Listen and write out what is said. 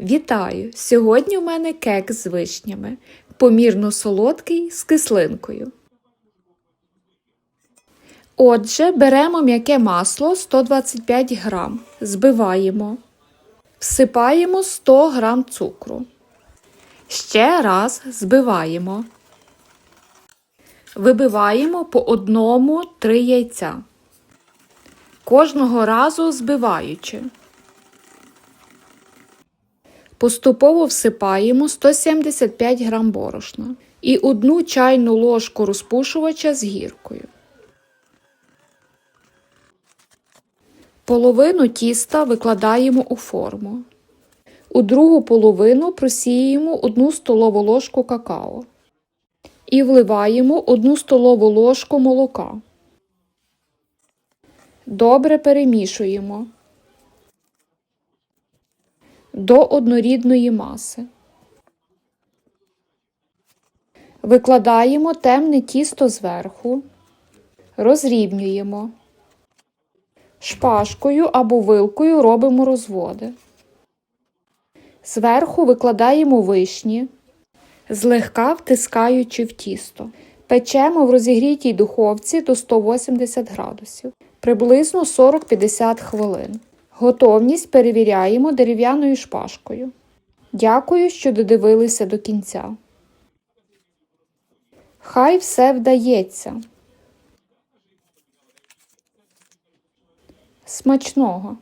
Вітаю! Сьогодні у мене кек з вишнями, помірно солодкий з кислинкою. Отже, беремо м'яке масло 125 грам, збиваємо, всипаємо 100 грам цукру. Ще раз збиваємо. Вибиваємо по одному 3 яйця. Кожного разу збиваючи. Поступово всипаємо 175 г борошна і одну чайну ложку розпушувача з гіркою. Половину тіста викладаємо у форму. У другу половину просіємо 1 столову ложку какао і вливаємо 1 столову ложку молока. Добре перемішуємо до однорідної маси. Викладаємо темне тісто зверху, розрівнюємо. Шпажкою або вилкою робимо розводи. Зверху викладаємо вишні, злегка втискаючи в тісто. Печемо в розігрітій духовці до 180 градусів, приблизно 40-50 хвилин. Готовність перевіряємо дерев'яною шпажкою. Дякую, що додивилися до кінця. Хай все вдається. Смачного!